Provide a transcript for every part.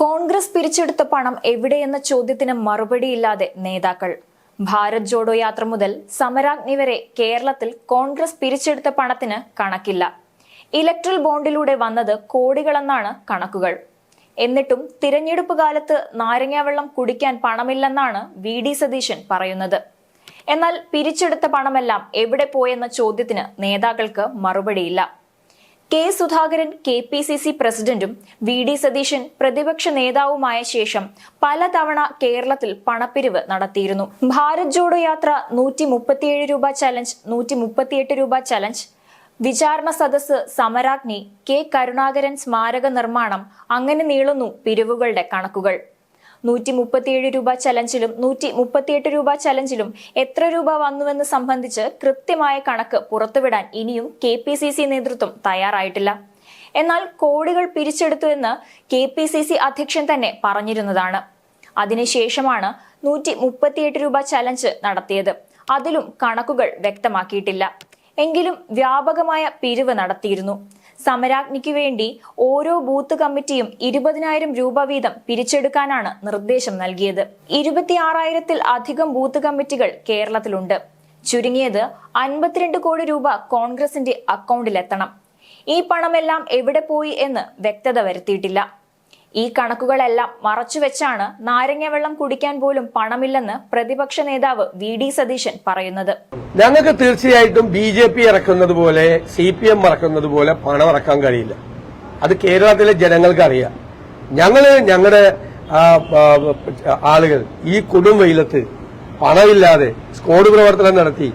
കോൺഗ്രസ് പിരിച്ചെടുത്ത പണം എവിടെയെന്ന ചോദ്യത്തിന് മറുപടിയില്ലാതെ നേതാക്കൾ. ഭാരത് ജോഡോ യാത്ര മുതൽ സമരാഗ്നി വരെ കേരളത്തിൽ കോൺഗ്രസ് പിരിച്ചെടുത്ത പണത്തിന് കണക്കില്ല. ഇലക്ട്രൽ ബോണ്ടിലൂടെ വന്നത് കോടികളെന്നാണ് കണക്കുകൾ. എന്നിട്ടും തിരഞ്ഞെടുപ്പ് കാലത്ത് നാരങ്ങാവെള്ളം കുടിക്കാൻ പണമില്ലെന്നാണ് വി ഡി സതീശൻ പറയുന്നത്. എന്നാൽ പിരിച്ചെടുത്ത പണമെല്ലാം എവിടെ പോയെന്ന ചോദ്യത്തിന് നേതാക്കൾക്ക് മറുപടിയില്ല. K Sudhakaran K P C C പ്രസിഡന്റും വി ഡി സതീശൻ പ്രതിപക്ഷ നേതാവുമായ ശേഷം പലതവണ കേരളത്തിൽ പണപ്പിരിവ് നടത്തിയിരുന്നു. ഭാരത് ജോഡോ യാത്ര നൂറ്റി മുപ്പത്തിയേഴ് രൂപ ചലഞ്ച് നൂറ്റി മുപ്പത്തിയെട്ട് രൂപ ചലഞ്ച്. വിചാരണ സദസ് സമരാഗ്നി കെ കരുണാകരൻ സ്മാരക നിർമ്മാണം അങ്ങനെ നീളുന്നു പിരിവുകളുടെ കണക്കുകൾ. നൂറ്റി മുപ്പത്തിയേഴ് രൂപ ചലഞ്ചിലും നൂറ്റി മുപ്പത്തിയെട്ട് രൂപ ചലഞ്ചിലും എത്ര രൂപ വന്നുവെന്ന് സംബന്ധിച്ച് കൃത്യമായ കണക്ക് പുറത്തുവിടാൻ ഇനിയും കെ പി സി സി നേതൃത്വം തയ്യാറായിട്ടില്ല. എന്നാൽ കോടികൾ പിരിച്ചെടുത്തുവെന്ന് കെ പി സി സി അധ്യക്ഷൻ തന്നെ പറഞ്ഞിരുന്നതാണ്. അതിനുശേഷമാണ് നൂറ്റി മുപ്പത്തിയെട്ട് രൂപ ചലഞ്ച് നടത്തിയത്. അതിലും കണക്കുകൾ വ്യക്തമാക്കിയിട്ടില്ല. എങ്കിലും വ്യാപകമായ പിരിവ് നടത്തിയിരുന്നു. സമരാഗ്നിക്ക് വേണ്ടി ഓരോ ബൂത്ത് കമ്മിറ്റിയും ഇരുപതിനായിരം രൂപ വീതം പിരിച്ചെടുക്കാനാണ് നിർദ്ദേശം നൽകിയത്. ഇരുപത്തിയാറായിരത്തിൽ അധികം ബൂത്ത് കമ്മിറ്റികൾ കേരളത്തിലുണ്ട്. ചുരുങ്ങിയത് അൻപത്തിരണ്ട് കോടി രൂപ കോൺഗ്രസിന്റെ അക്കൗണ്ടിലെത്തണം. ഈ പണമെല്ലാം എവിടെ പോയി എന്ന് വ്യക്തത വരുത്തിയിട്ടില്ല. ഈ കണക്കുകളെല്ലാം മറച്ചുവെച്ചാണ് നാരങ്ങവെള്ളം കുടിക്കാൻ പോലും പണമില്ലെന്ന് പ്രതിപക്ഷ നേതാവ് വി ഡി സതീശൻ പറയുന്നത്. ഞങ്ങൾക്ക് തീർച്ചയായിട്ടും ബി ജെ പി ഇറക്കുന്നത് പോലെ സി പി എം ഇറക്കുന്നത് പോലെ പണം ഇറക്കാൻ കഴിയില്ല. അത് കേരളത്തിലെ ജനങ്ങൾക്ക് അറിയാം. ഞങ്ങൾ ഞങ്ങളുടെ ആളുകൾ ഈ കൊടും വെയിലത്ത് പണമില്ലാതെ സ്കോഡ് പ്രവർത്തനം നടത്തി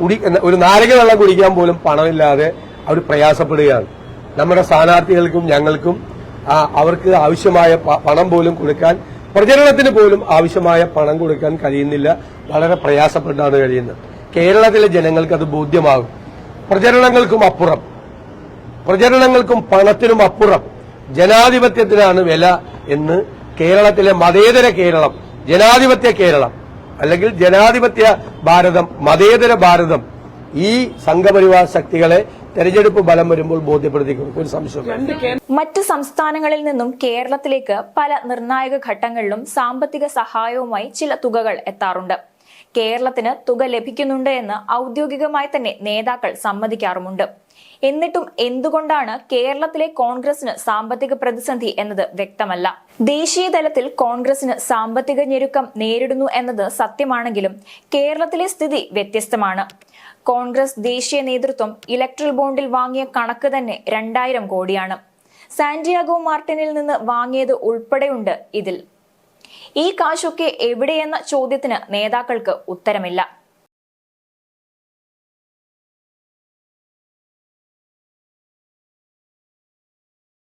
കുടി ഒരു നാരക വെള്ളം കുടിക്കാൻ പോലും പണമില്ലാതെ അവർ പ്രയാസപ്പെടുകയാണ്. നമ്മുടെ സ്ഥാനാർത്ഥികൾക്കും ഞങ്ങൾക്കും അവർക്ക് ആവശ്യമായ പണം പോലും കൊടുക്കാൻ പ്രചരണത്തിന് പോലും ആവശ്യമായ പണം കൊടുക്കാൻ കഴിയുന്നില്ല. വളരെ പ്രയാസപ്പെട്ടാണ് കഴിയുന്നത്. കേരളത്തിലെ ജനങ്ങൾക്ക് അത് ബോധ്യമാകും. പ്രചരണങ്ങൾക്കും അപ്പുറം. പ്രചരണങ്ങൾക്കും പണത്തിനും അപ്പുറം. ജനാധിപത്യത്തിനാണ് വില എന്ന് കേരളത്തിലെ മതേതര കേരളം ജനാധിപത്യ കേരളം അല്ലെങ്കിൽ ജനാധിപത്യ ഭാരതം മതേതര ഭാരതം ഈ സംഘപരിവാർ ശക്തികളെ തെരഞ്ഞെടുപ്പ് ഫലം വരുമ്പോൾ ബോധ്യപ്പെടുത്തി കൊടുക്കും ഒരു സംശയം മറ്റ് സംസ്ഥാനങ്ങളിൽ നിന്നും കേരളത്തിലേക്ക് പല നിർണായക ഘട്ടങ്ങളിലും സാമ്പത്തിക സഹായവുമായി ചില തുകകൾ എത്താറുണ്ട്. കേരളത്തിന് തുക ലഭിക്കുന്നുണ്ട് എന്ന് ഔദ്യോഗികമായി തന്നെ നേതാക്കൾ സമ്മതിക്കാറുമുണ്ട്. എന്നിട്ടും എന്തുകൊണ്ടാണ് കേരളത്തിലെ കോൺഗ്രസിന് സാമ്പത്തിക പ്രതിസന്ധി എന്നത് വ്യക്തമല്ല. ദേശീയ തലത്തിൽ കോൺഗ്രസിന് സാമ്പത്തിക ഞെരുക്കം നേരിടുന്നു എന്നത് സത്യമാണെങ്കിലും കേരളത്തിലെ സ്ഥിതി വ്യത്യസ്തമാണ്. കോൺഗ്രസ് ദേശീയ നേതൃത്വം ഇലക്ട്രൽ ബോണ്ടിൽ വാങ്ങിയ കണക്ക് തന്നെ രണ്ടായിരം കോടിയാണ്. സാന്റിയാഗോ മാർട്ടിനിൽ നിന്ന് വാങ്ങിയത് ഉൾപ്പെടെയുണ്ട് ഇതിൽ. ഈ കാശൊക്കെ എവിടെയെന്ന ചോദ്യത്തിന് നേതാക്കൾക്ക് ഉത്തരമില്ല